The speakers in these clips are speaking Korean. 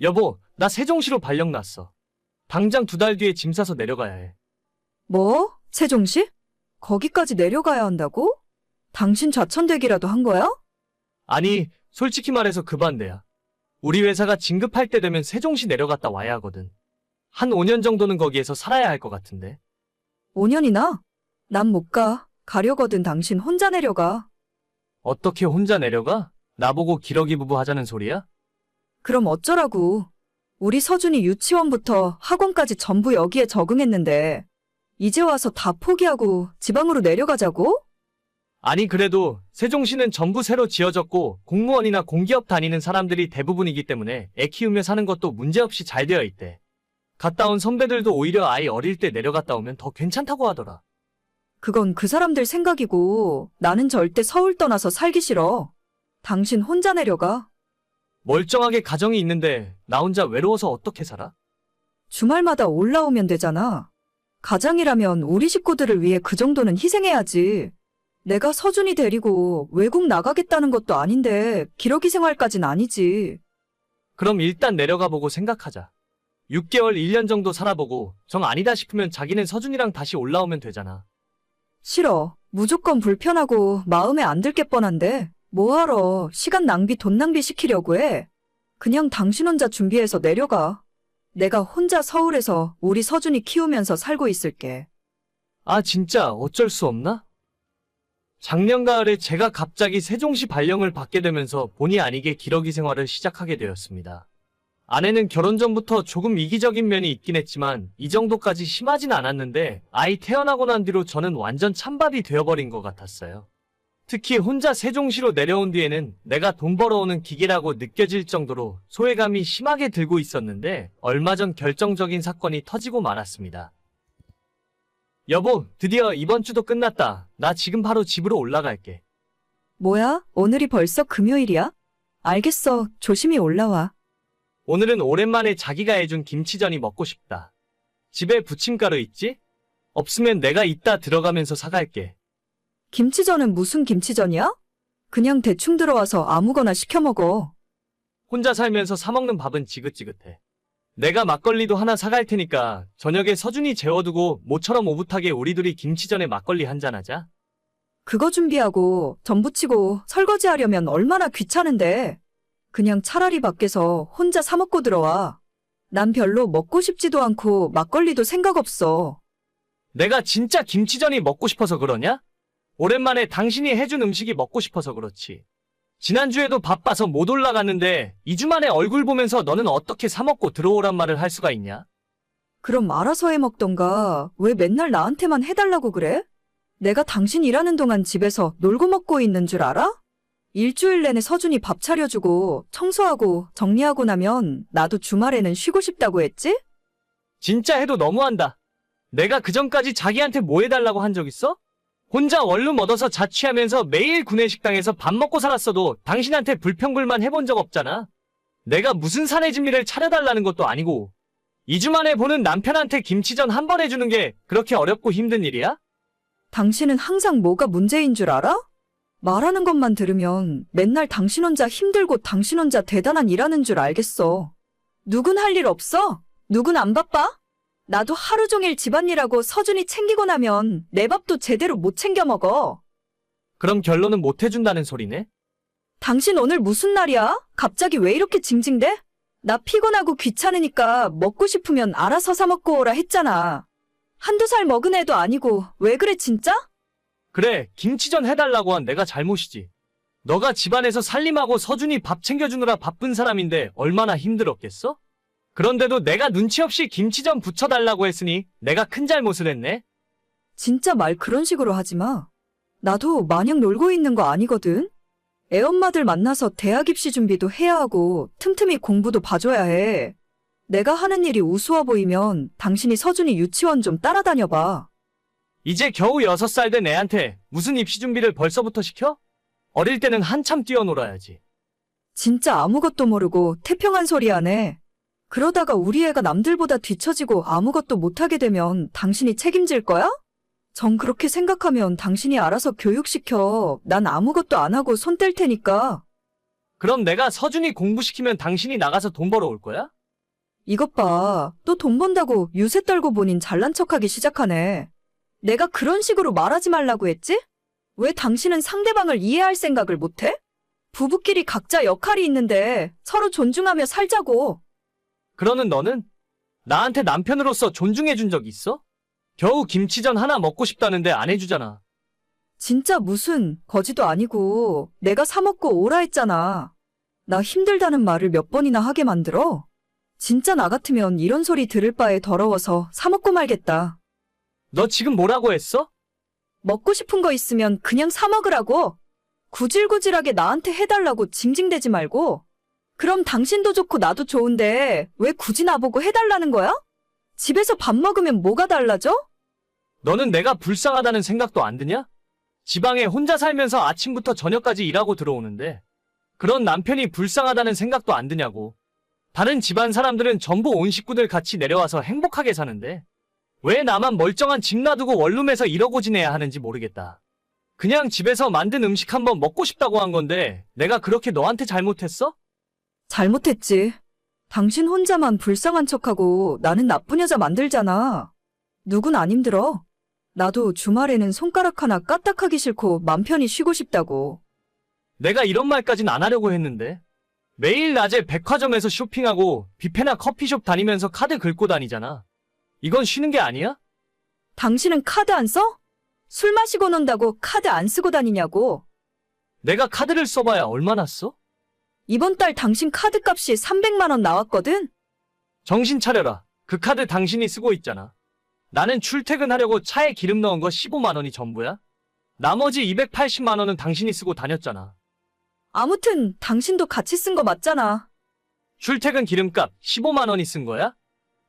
여보, 나 세종시로 발령 났어. 당장 두 달 뒤에 짐 싸서 내려가야 해. 뭐? 세종시? 거기까지 내려가야 한다고? 당신 좌천되기라도 한 거야? 아니, 솔직히 말해서 그 반대야. 우리 회사가 진급할 때 되면 세종시 내려갔다 와야 하거든. 한 5년 정도는 거기에서 살아야 할 것 같은데. 5년이나? 난 못 가. 가려거든 당신 혼자 내려가. 어떻게 혼자 내려가? 나보고 기러기 부부 하자는 소리야? 그럼 어쩌라고. 우리 서준이 유치원부터 학원까지 전부 여기에 적응했는데, 이제 와서 다 포기하고 지방으로 내려가자고? 아니, 그래도 세종시는 전부 새로 지어졌고 공무원이나 공기업 다니는 사람들이 대부분이기 때문에 애 키우며 사는 것도 문제없이 잘 되어 있대. 갔다 온 선배들도 오히려 아이 어릴 때 내려갔다 오면 더 괜찮다고 하더라. 그건 그 사람들 생각이고, 나는 절대 서울 떠나서 살기 싫어. 당신 혼자 내려가. 멀쩡하게 가정이 있는데 나 혼자 외로워서 어떻게 살아? 주말마다 올라오면 되잖아. 가장이라면 우리 식구들을 위해 그 정도는 희생해야지. 내가 서준이 데리고 외국 나가겠다는 것도 아닌데 기러기 생활까진 아니지. 그럼 일단 내려가 보고 생각하자. 6개월, 1년 정도 살아보고 정 아니다 싶으면 자기는 서준이랑 다시 올라오면 되잖아. 싫어. 무조건 불편하고 마음에 안 들게 뻔한데 뭐하러 시간 낭비 돈 낭비 시키려고 해. 그냥 당신 혼자 준비해서 내려가. 내가 혼자 서울에서 우리 서준이 키우면서 살고 있을게. 아, 진짜 어쩔 수 없나? 작년 가을에 제가 갑자기 세종시 발령을 받게 되면서 본의 아니게 기러기 생활을 시작하게 되었습니다. 아내는 결혼 전부터 조금 이기적인 면이 있긴 했지만 이 정도까지 심하진 않았는데 아이 태어나고 난 뒤로 저는 완전 찬밥이 되어버린 것 같았어요. 특히 혼자 세종시로 내려온 뒤에는 내가 돈 벌어오는 기계라고 느껴질 정도로 소외감이 심하게 들고 있었는데 얼마 전 결정적인 사건이 터지고 말았습니다. 여보, 드디어 이번 주도 끝났다. 나 지금 바로 집으로 올라갈게. 뭐야? 오늘이 벌써 금요일이야? 알겠어. 조심히 올라와. 오늘은 오랜만에 자기가 해준 김치전이 먹고 싶다. 집에 부침가루 있지? 없으면 내가 이따 들어가면서 사갈게. 김치전은 무슨 김치전이야? 그냥 대충 들어와서 아무거나 시켜 먹어. 혼자 살면서 사먹는 밥은 지긋지긋해. 내가 막걸리도 하나 사갈 테니까 저녁에 서준이 재워두고 모처럼 오붓하게 우리 둘이 김치전에 막걸리 한잔 하자. 그거 준비하고 전 부치고 설거지 하려면 얼마나 귀찮은데. 그냥 차라리 밖에서 혼자 사 먹고 들어와. 난 별로 먹고 싶지도 않고 막걸리도 생각 없어. 내가 진짜 김치전이 먹고 싶어서 그러냐? 오랜만에 당신이 해준 음식이 먹고 싶어서 그렇지. 지난주에도 바빠서 못 올라갔는데 2주 만에 얼굴 보면서 너는 어떻게 사먹고 들어오란 말을 할 수가 있냐? 그럼 알아서 해 먹던가 왜 맨날 나한테만 해달라고 그래? 내가 당신 일하는 동안 집에서 놀고 먹고 있는 줄 알아? 일주일 내내 서준이 밥 차려주고 청소하고 정리하고 나면 나도 주말에는 쉬고 싶다고 했지? 진짜 해도 너무한다. 내가 그전까지 자기한테 뭐 해달라고 한 적 있어? 혼자 원룸 얻어서 자취하면서 매일 구내식당에서 밥 먹고 살았어도 당신한테 불평불만 해본 적 없잖아. 내가 무슨 사내진미를 차려달라는 것도 아니고 2주 만에 보는 남편한테 김치전 한 번 해주는 게 그렇게 어렵고 힘든 일이야? 당신은 항상 뭐가 문제인 줄 알아? 말하는 것만 들으면 맨날 당신 혼자 힘들고 당신 혼자 대단한 일하는 줄 알겠어. 누군 할 일 없어? 누군 안 바빠? 나도 하루 종일 집안일하고 서준이 챙기고 나면 내 밥도 제대로 못 챙겨 먹어. 그럼 결론은 못 해준다는 소리네? 당신 오늘 무슨 날이야? 갑자기 왜 이렇게 징징대? 나 피곤하고 귀찮으니까 먹고 싶으면 알아서 사 먹고 오라 했잖아. 한두 살 먹은 애도 아니고 왜 그래 진짜? 그래, 김치전 해달라고 한 내가 잘못이지. 너가 집안에서 살림하고 서준이 밥 챙겨주느라 바쁜 사람인데 얼마나 힘들었겠어? 그런데도 내가 눈치 없이 김치전 부쳐달라고 했으니 내가 큰 잘못을 했네? 진짜 말 그런 식으로 하지 마. 나도 마냥 놀고 있는 거 아니거든. 애 엄마들 만나서 대학 입시 준비도 해야 하고 틈틈이 공부도 봐줘야 해. 내가 하는 일이 우스워 보이면 당신이 서준이 유치원 좀 따라다녀 봐. 이제 겨우 6살 된 애한테 무슨 입시 준비를 벌써부터 시켜? 어릴 때는 한참 뛰어놀아야지. 진짜 아무것도 모르고 태평한 소리 하네. 그러다가 우리 애가 남들보다 뒤처지고 아무것도 못하게 되면 당신이 책임질 거야? 전 그렇게 생각하면 당신이 알아서 교육시켜. 난 아무것도 안 하고 손 뗄 테니까. 그럼 내가 서준이 공부시키면 당신이 나가서 돈 벌어올 거야? 이것 봐. 또 돈 번다고 유세 떨고 본인 잘난 척하기 시작하네. 내가 그런 식으로 말하지 말라고 했지? 왜 당신은 상대방을 이해할 생각을 못해? 부부끼리 각자 역할이 있는데 서로 존중하며 살자고. 그러는 너는 나한테 남편으로서 존중해준 적 있어? 겨우 김치전 하나 먹고 싶다는데 안 해주잖아. 진짜 무슨 거지도 아니고 내가 사 먹고 오라 했잖아. 나 힘들다는 말을 몇 번이나 하게 만들어? 진짜 나 같으면 이런 소리 들을 바에 더러워서 사 먹고 말겠다. 너 지금 뭐라고 했어? 먹고 싶은 거 있으면 그냥 사 먹으라고. 구질구질하게 나한테 해달라고 징징대지 말고. 그럼 당신도 좋고 나도 좋은데 왜 굳이 나보고 해달라는 거야? 집에서 밥 먹으면 뭐가 달라져? 너는 내가 불쌍하다는 생각도 안 드냐? 지방에 혼자 살면서 아침부터 저녁까지 일하고 들어오는데 그런 남편이 불쌍하다는 생각도 안 드냐고. 다른 집안 사람들은 전부 온 식구들 같이 내려와서 행복하게 사는데 왜 나만 멀쩡한 집 놔두고 원룸에서 이러고 지내야 하는지 모르겠다. 그냥 집에서 만든 음식 한번 먹고 싶다고 한 건데 내가 그렇게 너한테 잘못했어? 잘못했지. 당신 혼자만 불쌍한 척하고 나는 나쁜 여자 만들잖아. 누군 안 힘들어. 나도 주말에는 손가락 하나 까딱하기 싫고 맘 편히 쉬고 싶다고. 내가 이런 말까진 안 하려고 했는데 매일 낮에 백화점에서 쇼핑하고 뷔페나 커피숍 다니면서 카드 긁고 다니잖아. 이건 쉬는 게 아니야? 당신은 카드 안 써? 술 마시고 논다고 카드 안 쓰고 다니냐고. 내가 카드를 써봐야 얼마나 써? 이번 달 당신 카드 값이 300만 원 나왔거든? 정신 차려라. 그 카드 당신이 쓰고 있잖아. 나는 출퇴근하려고 차에 기름 넣은 거 15만 원이 전부야. 나머지 280만 원은 당신이 쓰고 다녔잖아. 아무튼 당신도 같이 쓴 거 맞잖아. 출퇴근 기름값 15만 원이 쓴 거야?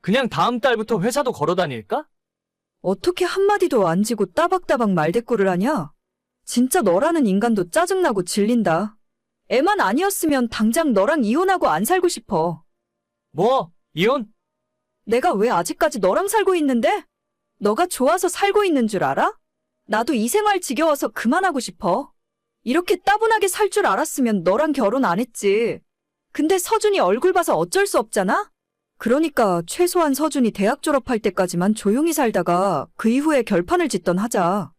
그냥 다음 달부터 회사도 걸어 다닐까? 어떻게 한마디도 안 지고 따박따박 말대꾸를 하냐? 진짜 너라는 인간도 짜증나고 질린다. 애만 아니었으면 당장 너랑 이혼하고 안 살고 싶어. 뭐? 이혼? 내가 왜 아직까지 너랑 살고 있는데? 너가 좋아서 살고 있는 줄 알아? 나도 이 생활 지겨워서 그만하고 싶어. 이렇게 따분하게 살 줄 알았으면 너랑 결혼 안 했지. 근데 서준이 얼굴 봐서 어쩔 수 없잖아? 그러니까 최소한 서준이 대학 졸업할 때까지만 조용히 살다가 그 이후에 결판을 짓던 하자.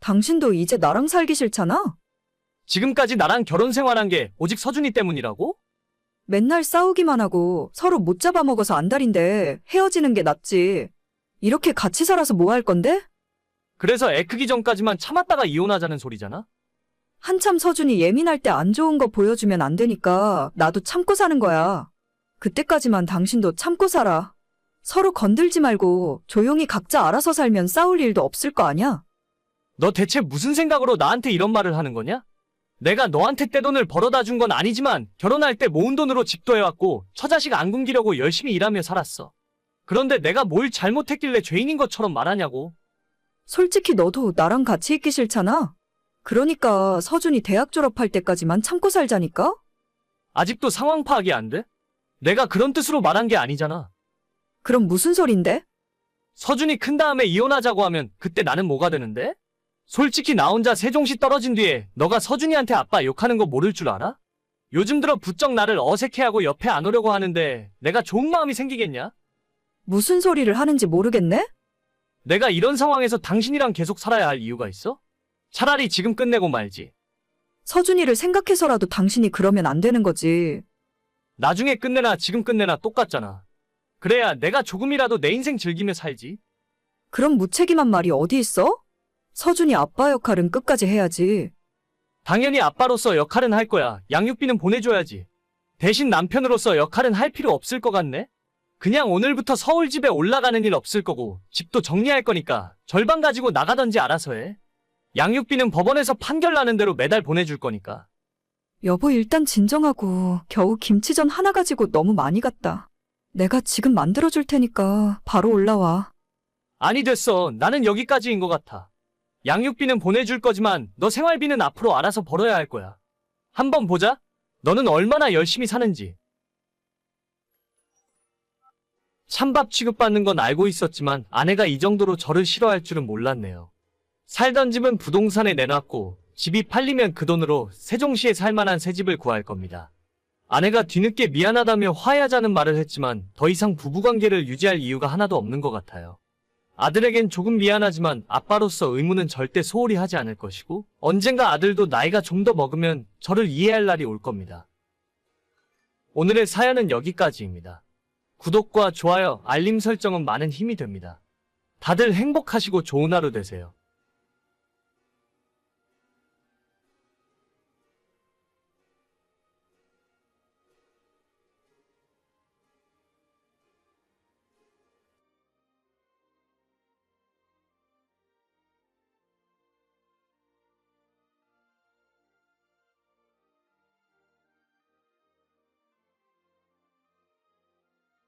당신도 이제 나랑 살기 싫잖아? 지금까지 나랑 결혼 생활한 게 오직 서준이 때문이라고? 맨날 싸우기만 하고 서로 못 잡아먹어서 안달인데 헤어지는 게 낫지. 이렇게 같이 살아서 뭐 할 건데? 그래서 애 크기 전까지만 참았다가 이혼하자는 소리잖아? 한참 서준이 예민할 때 안 좋은 거 보여주면 안 되니까 나도 참고 사는 거야. 그때까지만 당신도 참고 살아. 서로 건들지 말고 조용히 각자 알아서 살면 싸울 일도 없을 거 아냐? 너 대체 무슨 생각으로 나한테 이런 말을 하는 거냐? 내가 너한테 떼돈을 벌어다 준 건 아니지만 결혼할 때 모은 돈으로 집도 해왔고 처자식 안 굶기려고 열심히 일하며 살았어. 그런데 내가 뭘 잘못했길래 죄인인 것처럼 말하냐고. 솔직히 너도 나랑 같이 있기 싫잖아? 그러니까 서준이 대학 졸업할 때까지만 참고 살자니까? 아직도 상황 파악이 안 돼? 내가 그런 뜻으로 말한 게 아니잖아. 그럼 무슨 소린데? 서준이 큰 다음에 이혼하자고 하면 그때 나는 뭐가 되는데? 솔직히 나 혼자 세종시 떨어진 뒤에 너가 서준이한테 아빠 욕하는 거 모를 줄 알아? 요즘 들어 부쩍 나를 어색해하고 옆에 안 오려고 하는데 내가 좋은 마음이 생기겠냐? 무슨 소리를 하는지 모르겠네? 내가 이런 상황에서 당신이랑 계속 살아야 할 이유가 있어? 차라리 지금 끝내고 말지. 서준이를 생각해서라도 당신이 그러면 안 되는 거지. 나중에 끝내나 지금 끝내나 똑같잖아. 그래야 내가 조금이라도 내 인생 즐기며 살지. 그럼 무책임한 말이 어디 있어? 서준이 아빠 역할은 끝까지 해야지. 당연히 아빠로서 역할은 할 거야. 양육비는 보내줘야지. 대신 남편으로서 역할은 할 필요 없을 것 같네? 그냥 오늘부터 서울 집에 올라가는 일 없을 거고, 집도 정리할 거니까, 절반 가지고 나가던지 알아서 해. 양육비는 법원에서 판결 나는 대로 매달 보내줄 거니까. 여보 일단 진정하고 겨우 김치전 하나 가지고 너무 많이 갔다. 내가 지금 만들어줄 테니까 바로 올라와. 아니 됐어. 나는 여기까지인 것 같아. 양육비는 보내줄 거지만 너 생활비는 앞으로 알아서 벌어야 할 거야. 한번 보자. 너는 얼마나 열심히 사는지. 찬밥 취급받는 건 알고 있었지만 아내가 이 정도로 저를 싫어할 줄은 몰랐네요. 살던 집은 부동산에 내놨고 집이 팔리면 그 돈으로 세종시에 살만한 새 집을 구할 겁니다. 아내가 뒤늦게 미안하다며 화해하자는 말을 했지만 더 이상 부부관계를 유지할 이유가 하나도 없는 것 같아요. 아들에겐 조금 미안하지만 아빠로서 의무는 절대 소홀히 하지 않을 것이고 언젠가 아들도 나이가 좀 더 먹으면 저를 이해할 날이 올 겁니다. 오늘의 사연은 여기까지입니다. 구독과 좋아요, 알림 설정은 많은 힘이 됩니다. 다들 행복하시고 좋은 하루 되세요.